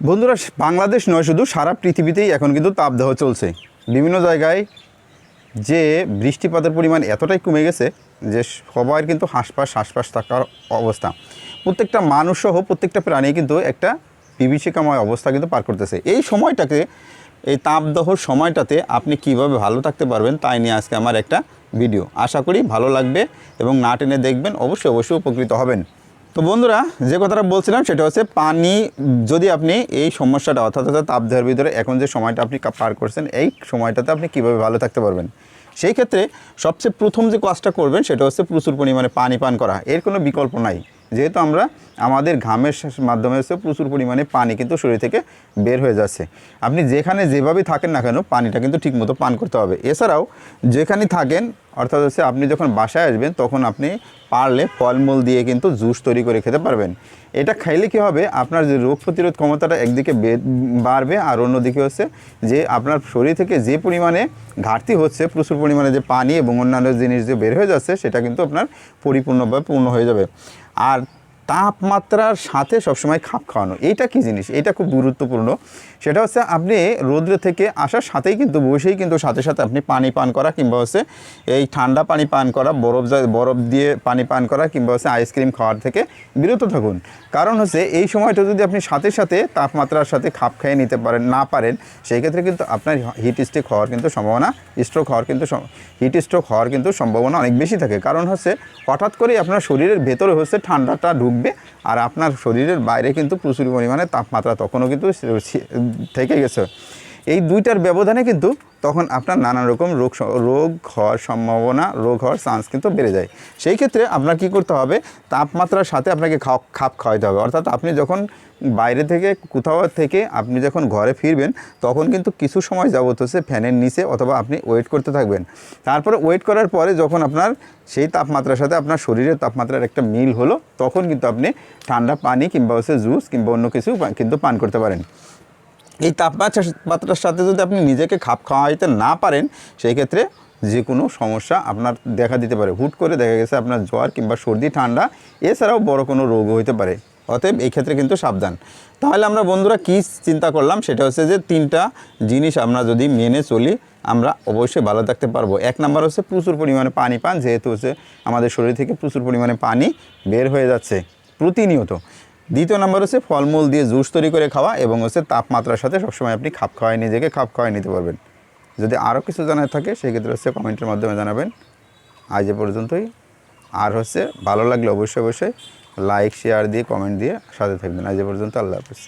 বন্ধুরা, বাংলাদেশ নয়, শুধু সারা পৃথিবীতেই এখন কিন্তু তাপদাহ চলছে। বিভিন্ন জায়গায় যে বৃষ্টিপাতের পরিমাণ এতটাই কমে গেছে যে সবার কিন্তু হাঁসফাঁস হাঁসফাঁস থাকার অবস্থা। প্রত্যেকটা মানুষসহ প্রত্যেকটা প্রাণী কিন্তু একটা বিভীষিকাময় অবস্থা কিন্তু পার করতেছে। এই সময়টাকে, এই তাপদাহর সময়টাতে আপনি কীভাবে ভালো থাকতে পারবেন তাই নিয়ে আজকে আমার একটা ভিডিও। আশা করি ভালো লাগবে এবং না টেনে দেখবেন, অবশ্যই অবশ্যই উপকৃত হবেন। তো বন্ধুরা, যে কথাটা বলছিলাম সেটা হচ্ছে পানি, যদি আপনি এই সমস্যাটা, অর্থাৎ অর্থাৎ তাপদেহের ভিতরে এখন যে সময়টা আপনি পার করছেন, এই সময়টাতে আপনি কীভাবে ভালো থাকতে পারবেন? সেই ক্ষেত্রে সবচেয়ে প্রথম যে কাজটা করবেন সেটা হচ্ছে প্রচুর পরিমাণে পানি পান করা। এর কোনো বিকল্প নাই। যেহেতু আমরা আমাদের ঘামের মাধ্যমে হচ্ছে প্রচুর পরিমাণে পানি কিন্তু শরীর থেকে বের হয়ে যাচ্ছে। আপনি যেখানে যেভাবেই থাকেন না কেন পানিটা কিন্তু ঠিকমতো পান করতে হবে। এছাড়াও যেখানে থাকেন, অর্থাৎ হচ্ছে আপনি যখন বাসায় আসবেন, তখন আপনি পারলে ফলমূল দিয়ে কিন্তু জুস তৈরি করে খেতে পারবেন। এটা খাইলে কী হবে? আপনার যে রোগ প্রতিরোধ ক্ষমতাটা একদিকে বাড়বে আর অন্যদিকে হচ্ছে যে আপনার শরীর থেকে যে পরিমাণে ঘাটতি হচ্ছে, প্রচুর পরিমাণে যে পানি এবং অন্যান্য জিনিস যে বের হয়ে যাচ্ছে, সেটা কিন্তু আপনার পরিপূর্ণভাবে পূর্ণ হয়ে যাবে। আর তাপমাত্রার সাথে সবসময় খাপ খাওয়ানো। এইটা কি জিনিস? এটা খুব গুরুত্বপূর্ণ। সেটা হচ্ছে আপনি রৌদ্র থেকে আসার সাথেই কিন্তু বসেই কিন্তু সাথে সাথে আপনি পানি পান করা কিংবা হচ্ছে এই ঠান্ডা পানি পান করা, বরফ বরফ দিয়ে পানি পান করা কিংবা হচ্ছে আইসক্রিম খাওয়ার থেকে বিরত থাকুন। কারণ হচ্ছে এই সময়টা যদি আপনি সাথে সাথে তাপমাত্রার সাথে খাপ খেয়ে নিতে পারেন, না পারেন, সেই ক্ষেত্রে কিন্তু আপনার হিট স্ট্রোক হওয়ার কিন্তু সম্ভাবনা স্ট্রোক হওয়ার কিন্তু হিট স্ট্রোক হওয়ার কিন্তু সম্ভাবনা অনেক বেশি থাকে। কারণ হচ্ছে হঠাৎ করেই আপনার শরীরের ভেতরে হচ্ছে ঠান্ডাটা ঢুকবে আর আপনার শরীরের বাইরে কিন্তু প্রচুর পরিমাণে তাপমাত্রা তখনও কিন্তু থেকে গেছে। এই দুইটার ব্যবধানে কিন্তু তখন আপনার নানা রকম রোগ রোগ হওয়ার সম্ভাবনা, রোগ হওয়ার চান্স কিন্তু বেড়ে যায়। সেই ক্ষেত্রে আপনার কি করতে হবে, তাপমাত্রার সাথে আপনাকে খাপ খাপ খাওয়াইতে হবে। অর্থাৎ আপনি যখন বাইরে থেকে, কোথাও থেকে আপনি যখন ঘরে ফিরবেন, তখন কিন্তু কিছু সময় যাবত হচ্ছে ফ্যানের নিচে অথবা আপনি ওয়েট করতে থাকবেন। তারপরে ওয়েট করার পরে যখন আপনার সেই তাপমাত্রার সাথে আপনার শরীরের তাপমাত্রার একটা মিল হলো, তখন কিন্তু আপনি ঠান্ডা পানি কিংবা হচ্ছে জুস কিংবা অন্য কিছু কিন্তু পান করতে পারেন। এই তাপমাত্রা মাত্রার সাথে যদি আপনি নিজেকে খাপ খাওয়াইতে না পারেন, সেই ক্ষেত্রে যে কোনো সমস্যা আপনার দেখা দিতে পারে। হুট করে দেখা গেছে আপনার জ্বর কিংবা সর্দি, ঠান্ডা, এছাড়াও বড় কোনো রোগ হতে পারে। অতএব এই ক্ষেত্রে কিন্তু সাবধান। তাহলে আমরা বন্ধুরা কী চিন্তা করলাম? সেটা হচ্ছে যে তিনটা জিনিস আমরা যদি মেনে চলি, আমরা অবশ্যই ভালো থাকতে পারব। এক নাম্বার হচ্ছে প্রচুর পরিমাণে পানি পান, যেহেতু হচ্ছে আমাদের শরীর থেকে প্রচুর পরিমাণে পানি বের হয়ে যাচ্ছে প্রতিনিয়ত। দ্বিতীয় নম্বর হচ্ছে ফলমূল দিয়ে জুস তৈরি করে খাওয়া এবং হচ্ছে তাপমাত্রার সাথে সবসময় আপনি খাপ খাওয়ায় নিজেকে খাপ খাওয়াই নিতে পারবেন। যদি আরও কিছু জানার থাকে, সেক্ষেত্রে হচ্ছে কমেন্টের মাধ্যমে জানাবেন। আজ এ পর্যন্তই। আর হচ্ছে ভালো লাগলে অবশ্যই অবশ্যই লাইক শেয়ার দিয়ে কমেন্ট দিয়ে সাথে থাকবেন। আজ এ পর্যন্ত আল্লাহ হাফিজ।